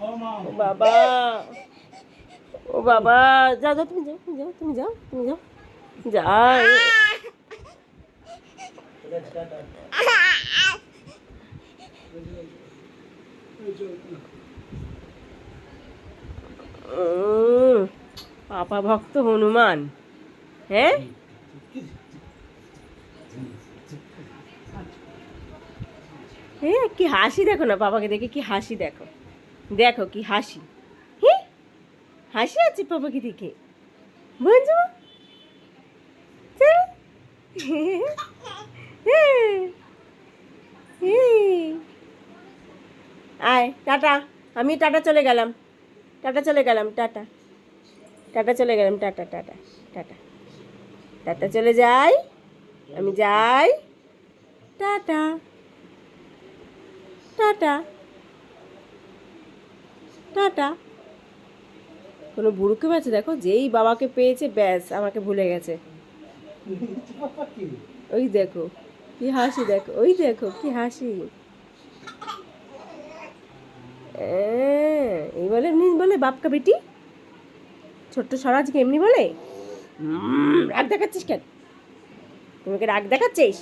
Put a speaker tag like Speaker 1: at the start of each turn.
Speaker 1: ও বাবা বাবা যাও, তুমি যাও তুমি যাও তুমি যাও তুমি যাও। যাও। পাপা ভক্ত হনুমান। হ্যাঁ এ, কি হাসি দেখো না, বাবাকে দেখে কি হাসি দেখো। দেখো কি হাসি। হি? হাসি আছে বাবাকে দেখে। চল। আয়, টাটা। আমি টাটা চলে গেলাম। টাটা চলে গেলাম, টাটা। টাটা চলে গেলাম, টাটা টাটা টাটা। টাটা চলে যাই। আমি যাই। টাটা। টাটা। টাটা কোনো বুড়োকে আছে দেখো, যেই বাবাকে পেয়েছে, ব্যাস, আমাকে ভুলে গেছে। ওই দেখো, কি হাসি, দেখো, ওই দেখো, কি হাসি। এই বলে, এমনি বলে, বাপকা বেটি? ছোট্ট স্বরাজকে এমনি বলে? রাগ দেখাচ্ছিস কেন? তুমি রাগ দেখাচ্ছিস?